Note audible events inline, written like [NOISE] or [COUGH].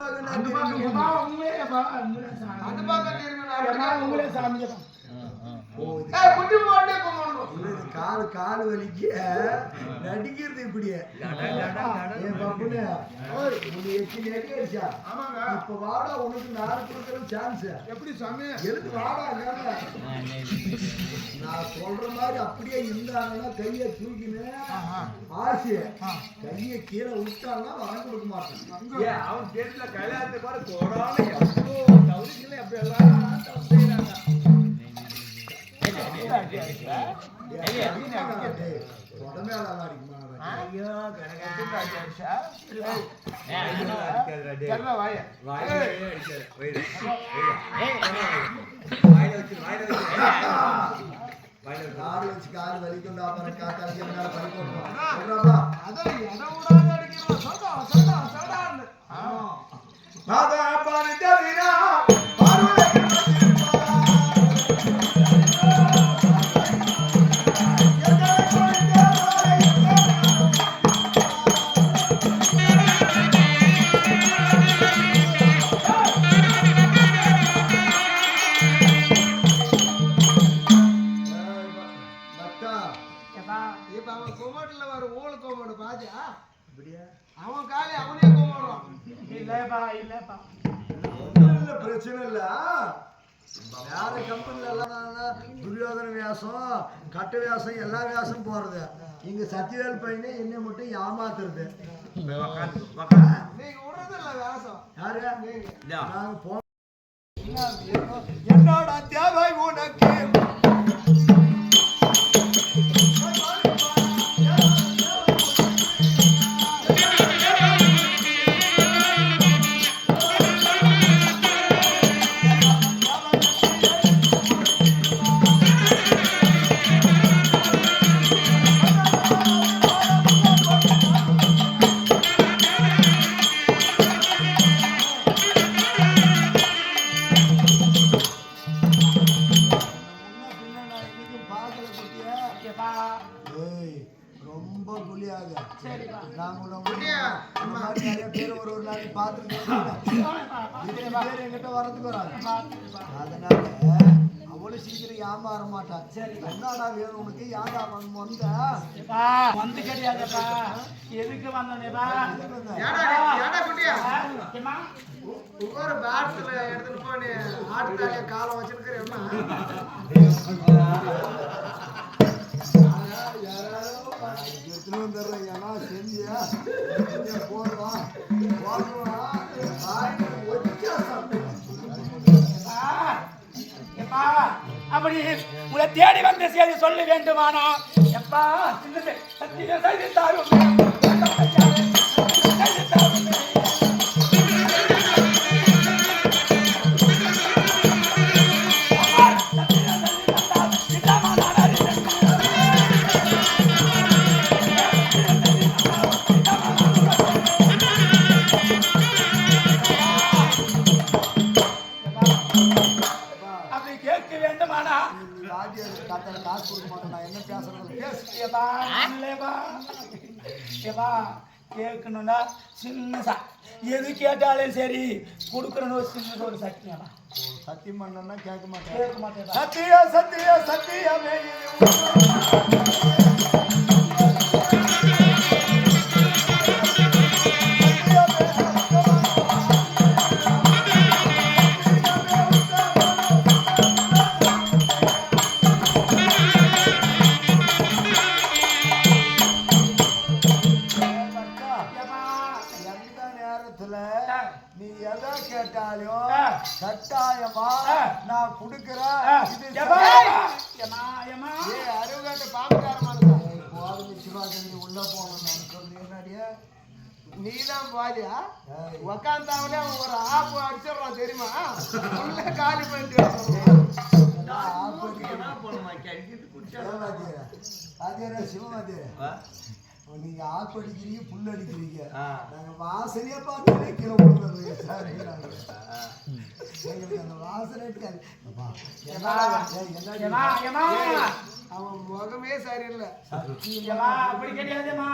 அந்த பக்கம் உங்களே சாமி. அந்த பக்கம் உங்களே சாமி கால் கால் வலிக்க? நடிக்கிறது இப்படியே. அடிச்சா. ஆமாங்க. இப்ப வாடா உனக்கு நான் கொடுக்குற சான்ஸ் எப்படி சாமி? எதுக்கு வாடா நான் சொல்ற மாதிரி அப்படியே இருந்தாங்கன்னா கையை தூக்கினு ஆசை கையை கீழே விட்டாங்கன்னா வரம் கொடுக்க மாட்டேன். அவன் கேட்டுல கல்யாணத்துக்கு வர கோடான எவ்வளோ தவறுகளை அப்படி எல்லாம் கார் வலிக்கும் அப்புறம் காத்தாச்சு மேல பறி போட்டுருவான் அதான் பாத்தியா? இப்படியா அவன் காலி அவனே கும்பிடுறான் இல்லைப்பா, இல்லைப்பா. இல்ல, பிரச்சனை இல்ல. வேற கம்பெனில எல்லாம் நானா துரியோதன வியாசம் கட்ட வியாசம் எல்லா வியாசம் போறது. இங்க சத்தியவேல் பையனே என்னை மட்டும் ஏமாத்துறது. நீங்க விடுறதில்ல வேஷம் யாரு? இந்தா. நாங்க போ ஏய், ரொம்ப சரிப்பா. நாங்க நிறைய பேர் ஒரு ஒரு நாளைக்கு பார்த்துருக்கோம். [LAUGHS] பேர் என்கிட்ட வரதுக்கு வராங்க. அதனால அவ்வளவு சீக்கிரம் ஏமாற மாட்டான் சரி. என்னடா வேணும் உனக்கு? யாரா வந்து? வந்த கிடையாதுப்பா. எதுக்கு ஏம்மா, ஒவ்வொரு பேட்ஸ்ல எடுத்துட்டு போய் ஆட்டுத்தாலிய காலம் வச்சிருக்கிற [LAUGHS] அப்படி உங்களை தேடி வந்த செய்தி சொல்ல வேண்டுமானா? எப்பா சத்தியம் செய்து தாரும் கத்தல காசு கொடுக்க மாட்டேன் நான் என்ன பேசுறது? பேசு ஏப்பா இல்லைப்பா ஏப்பா கேட்கணும்னா சின்ன சா எது கேட்டாலும் சரி கொடுக்குறன்னு ஒரு சின்னது ஒரு சக்தியாப்பா சத்தியம் பண்ணா கேட்க மாட்டேன். கேட்க மாட்டேப்பா சத்திய சத்திய சத்தியமே. நீ எதை கேட்டாலும். கட்டாயமா. நான் கொடுக்கிறேன். அருகாட்டு பாம்புக்காரமா ஏய், போதும் உள்ள போகணும் என்னடியா நீ தான் பாதியா உக்காந்தாவனே ஒரு ஆப்பு அடிச்சிடறான் தெரியுமா? உள்ள காலி பண்ணிட்டு வந்துடுறான். நான் ஆப்படிக்கிறேன். நீங்க ஆப்பு அடிக்கிறீங்க புல் அடிக்கிறீங்க. நாங்க வாசனையா பார்த்தாலே கீழே சாரி எங்களுக்கு அந்த வாசனை இருக்காது அவன் முகமே சரியில்லை அப்படி கிடையாதும்மா